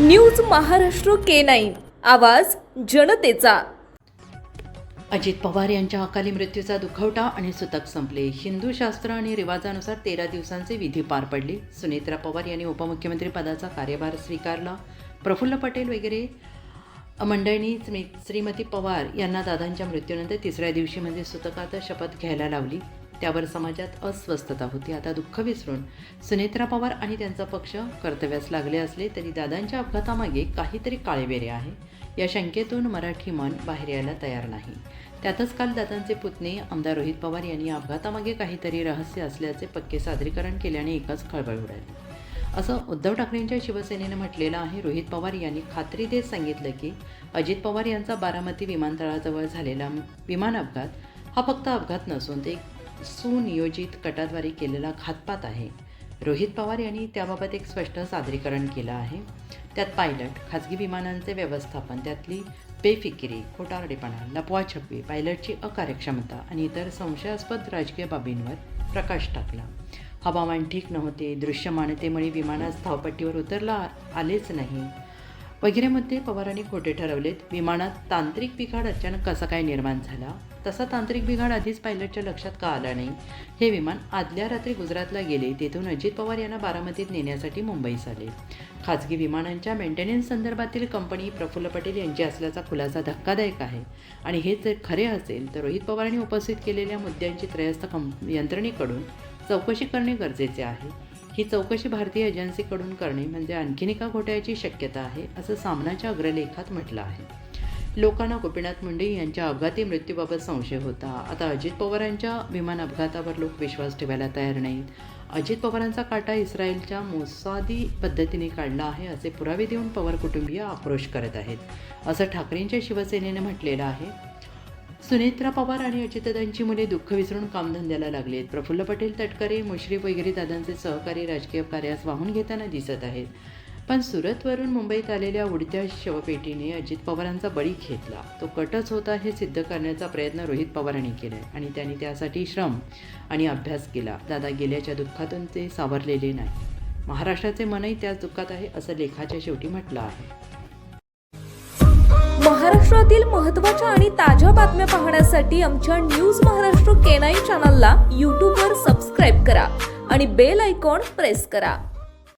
News Maharashtra K nine. आवाज जनतेचा. अजित पवार यांच्या अकाली मृत्यूचा दुखवटा आणि सुतक संपले. हिंदू शास्त्र आणि रिवाजानुसार तेरा दिवसांचे विधी पार पडले. सुनेत्रा पवार यांनी उपमुख्यमंत्री पदाचा कार्यभार स्वीकारला. प्रफुल्ल पटेल वगैरे मंडळींनी श्रीमती पवार यांना दादांच्या मृत्यूनंतर तिसऱ्या दिवशी म्हणजे सुतकात शपथ घ्यायला लावली. त्यावर समाजात अस्वस्थता होती. आता दुःख विसरून सुनेत्रा पवार आणि त्यांचा पक्ष कर्तव्यास लागले असले तरी दादांच्या अपघातामागे काहीतरी काळेबेरे आहे. या शंकेतून मराठी मन बाहेर यायला तयार नाही. त्यातच काल दादांचे पुतणे आमदार रोहित पवार यांनी अपघातामागे काहीतरी रहस्य असल्याचे पक्के सादरीकरण केल्याने एकच खळबळ उडाली. असं उद्धव ठाकरेंच्या शिवसेनेनं म्हटलेलं आहे. रोहित पवार यांनी खात्री देत सांगितलं की अजित पवार यांचा बारामती विमानतळाजवळ झालेला विमान अपघात हा फक्त अपघात नसून ते सुनियोजित कटाद्वारे केलेला घातपात आहे. रोहित पवार यांनी त्याबाबत एक स्पष्ट सादरीकरण केलं आहे. त्यात पायलट खाजगी विमानांचे व्यवस्थापन त्यातली बेफिकिरी खोटारडेपणा लपवाछपवी पायलटची अकार्यक्षमता आणि इतर संशयास्पद राजकीय बाबींवर प्रकाश टाकला. हवामान ठीक नव्हते दृश्यमानतेमुळे विमानास धावपट्टीवर उतरला आलेच नाही. वगैरेमध्ये पवारांनी खोटे ठरवलेत. विमानात तांत्रिक बिघाड अचानक कसा काय निर्माण झाला? तसा तांत्रिक बिघाड आधीच पायलटच्या लक्षात का आला नाही? हे विमान आदल्या रात्री गुजरातला गेले तेथून अजित पवार यांना बारामतीत नेण्यासाठी मुंबईस आले. खाजगी विमानांच्या मेंटेनन्स संदर्भातील कंपनी प्रफुल्ल पटेल यांची असल्याचा खुलासा धक्कादायक आहे. आणि हे जर खरे असेल तर रोहित पवारांनी उपस्थित केलेल्या मुद्द्यांची त्रयस्थ कंप यंत्रणेकडून चौकशी करणे गरजेचे आहे. ही चौकशी भारतीय एजन्सीकडून करणे म्हणजे आणखीन एका घोटाळ्याची शक्यता आहे असं सामनाच्या अग्रलेखात म्हटलं आहे. लोकांना गोपीनाथ मुंडे यांच्या अपघाती मृत्यूबाबत संशय होता. आता अजित पवारांच्या विमान अपघातावर लोक विश्वास ठेवायला तयार नाहीत. अजित पवारांचा काटा इस्रायलच्या मोसादी पद्धतीने काढला आहे असे पुरावे देऊन पवार कुटुंबीय आक्रोश करत आहेत. असं ठाकरेंच्या शिवसेनेनं म्हटलेलं आहे. सुनेत्रा पवार आणि अजितदादांची मुले दुःख विसरून कामधंद्याला लागलेत. प्रफुल्ल पटेल तटकरे मुश्रीफ वगैरे दादांचे सहकारी राजकीय कार्यास वाहून घेताना दिसत आहेत. पण सुरतवरून मुंबईत आलेल्या उडत्या शवपेटीने अजित पवारांचा बळी घेतला. तो कटच होता हे सिद्ध करण्याचा प्रयत्न रोहित पवारांनी केला आणि त्यांनी त्यासाठी श्रम आणि अभ्यास केला. दादा गेल्याच्या दुःखातून ते सावरलेले नाही. महाराष्ट्राचे मनही त्याच दुःखात आहे असं लेखाच्या शेवटी म्हटलं आहे. महाराष्ट्रातील महत्त्वाच्या आणि ताज्या बातम्या पाहण्यासाठी आमच्या न्यूज महाराष्ट्र केनाई चॅनलला यूट्यूबवर सबस्क्राईब करा आणि बेल आयकॉन प्रेस करा.